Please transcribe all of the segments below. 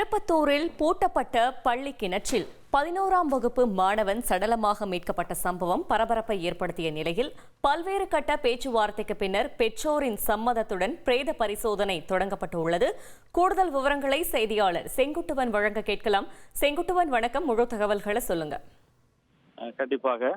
திருப்பத்தூரில் பூட்டப்பட்ட பள்ளி கிணற்றில் பதினோராம் வகுப்பு மாணவன் சடலமாக மீட்கப்பட்ட சம்பவம் பரபரப்பை ஏற்படுத்திய நிலையில் பல்வேறு கட்ட பேச்சுவார்த்தைக்கு பின்னர் பெற்றோரின் சம்மதத்துடன் பிரேத பரிசோதனை தொடங்கப்பட்டுள்ளது. கூடுதல் விவரங்களை செய்தியாளர் செங்குட்டுவன் வழங்க கேட்கலாம். செங்குட்டுவன் வணக்கம். முழு தகவல்களை சொல்லுங்க. கண்டிப்பாக.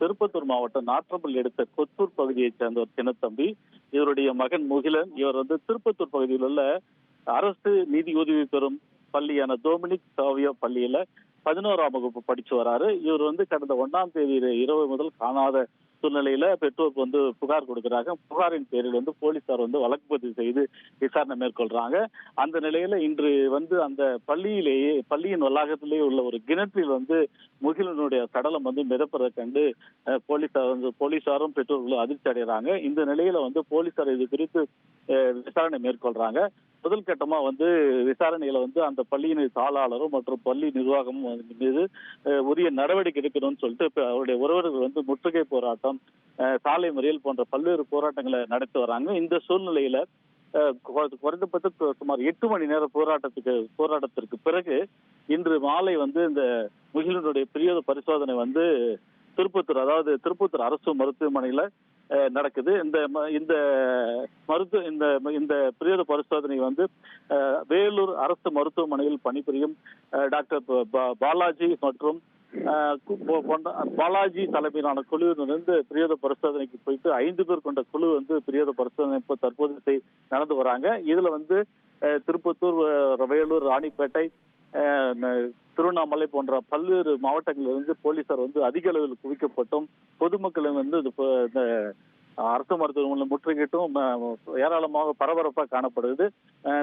திருப்பத்தூர் மாவட்டம் நாற்றம்பள்ளி எடுத்த கொத்தூர் பகுதியைச் சேர்ந்த ஒரு சின்னத்தம்பி இவருடைய மகன் முகிலன். இவர் வந்து திருப்பத்தூர் பகுதியில் உள்ள அரசு நிதி உதவி பெறும் பள்ளியான டோமினிக் சாவியோ பள்ளியில பதினோராம் வகுப்பு படிச்சு வராரு. இவர் வந்து கடந்த ஒன்னாம் தேதி இரவு முதல் காணாத சூழ்நிலையில பெற்றோருக்கு வந்து புகார் கொடுக்குறாங்க. புகாரின் பேரில் வந்து போலீசார் வந்து வழக்கு பதிவு செய்து விசாரணை மேற்கொள்றாங்க. அந்த நிலையில இன்று வந்து அந்த பள்ளியிலேயே பள்ளியின் வளாகத்திலேயே உள்ள ஒரு கிணற்றில் வந்து முகிலனுடைய சடலம் வந்து மிதப்பதை கண்டு போலீசார் வந்து போலீசாரும் பெற்றோர்களும் அதிர்ச்சி அடைகிறாங்க. இந்த நிலையில வந்து போலீசார் இது குறித்து விசாரணை மேற்கொள்றாங்க. முதல் கட்டமா வந்து விசாரணையில வந்து அந்த பள்ளியின் தாளாளரும் மற்றும் பள்ளி நிர்வாகமும் வந்து மீது உரிய நடவடிக்கை எடுக்கணும்னு சொல்லிட்டு அவருடைய உறவினர்கள் வந்து முற்றுகை போராட்டம் போராட்டம் சாலை மறியல் போன்ற பல்வேறு போராட்டங்களை நடத்தி வராங்க. இந்த சூழ்நிலையில அஹ், குறைந்தபட்சம் சுமார் எட்டு மணி நேர போராட்டத்துக்கு போராட்டத்திற்கு பிறகு இன்று மாலை வந்து இந்த முகிலனுடைய பிரியோத பரிசோதனை வந்து திருப்பத்தூர் அதாவது திருப்பத்தூர் அரசு மருத்துவமனையில நடக்குது. இந்த இந்த மருத்துவ இந்த இந்த பிரியோத பரிசோதனை வந்து வேலூர் அரசு மருத்துவமனையில் பணிபுரியும் டாக்டர் பாலாஜி மற்றும் பாலாஜி தலைமையிலான குழுவிலிருந்து பிரியோத பரிசோதனைக்கு போயிட்டு ஐந்து பேர் கொண்ட குழு வந்து பிரியோத பரிசோதனை இப்போ தற்போது நடந்து வராங்க. இதுல வந்து அஹ், திருப்பத்தூர் வேலூர் ராணிப்பேட்டை அஹ், திருவண்ணாமலை போன்ற பல்வேறு மாவட்டங்களிலிருந்து போலீசார் வந்து அதிக அளவில் குவிக்கப்பட்டும். பொதுமக்களும் வந்து இந்த அரசு மருத்துவமனை முற்றுகையிட்டும் ஏராளமாக பரபரப்பாக காணப்படுது.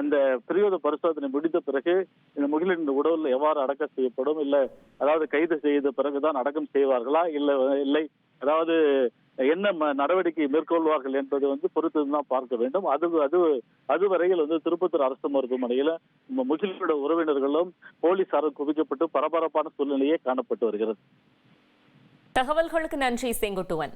இந்த பிரியோத பரிசோதனை முடிந்த பிறகு இந்த முகிலின் உடல் எவ்வாறு அடக்கம் செய்யப்படும் இல்ல அதாவது கைது செய்த பிறகுதான் அடக்கம் செய்வார்களா இல்ல இல்லை அதாவது என்ன நடவடிக்கை மேற்கொள்வார்கள் என்பது வந்து பொறுத்து தான் பார்க்க வேண்டும். அது அது அதுவரையில் வந்து திருப்பத்தூர் அரசு மருத்துவமனையில முகிலோட உறவினர்களும் போலீசாரும் குவிக்கப்பட்டு பரபரப்பான சூழ்நிலையே காணப்பட்டு வருகிறது. தகவல்களுக்கு நன்றி செங்குட்டுவன்.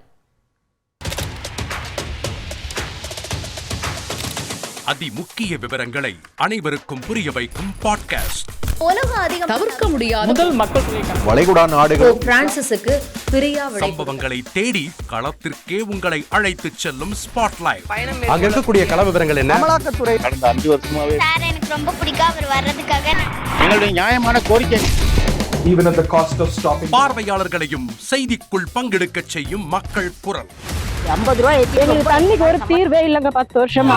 அதி முக்கிய விவரங்களை அனைவருக்கும் புரிய வைக்கும் பாட்காஸ்ட் உலக அதிகம் தவிர்க்க முடியாத முதல் மக்கள் தொகை கணக்கு. வளைகுடா நாடுகள். போப் பிரான்சிஸுக்கு பிரியா விடை சம்பவங்களை தேடி களத்திற்கே உங்களை அழைத்துச் செல்லும் ஸ்பாட்லைட் அங்க இருக்கக்கூடிய கள விவரங்கள் என்ன? அமலாக்கத்துறை கடந்த அஞ்சு வருஷமாவே சார் எனக்கு ரொம்ப பிடிக்கும் அவர் வர்றதுக்காக. நான் எங்களுடைய நியாயமான கோரிக்கை. Even at the cost of stopping பார்வையாளர்களையும் செய்திக்குள் பங்கெடுக்கச் செய்யும் மக்கள் குரல். எங்களுக்கு தண்ணிக்கு ஒரு தீர்வே இல்லைங்க பத்து வருஷமா.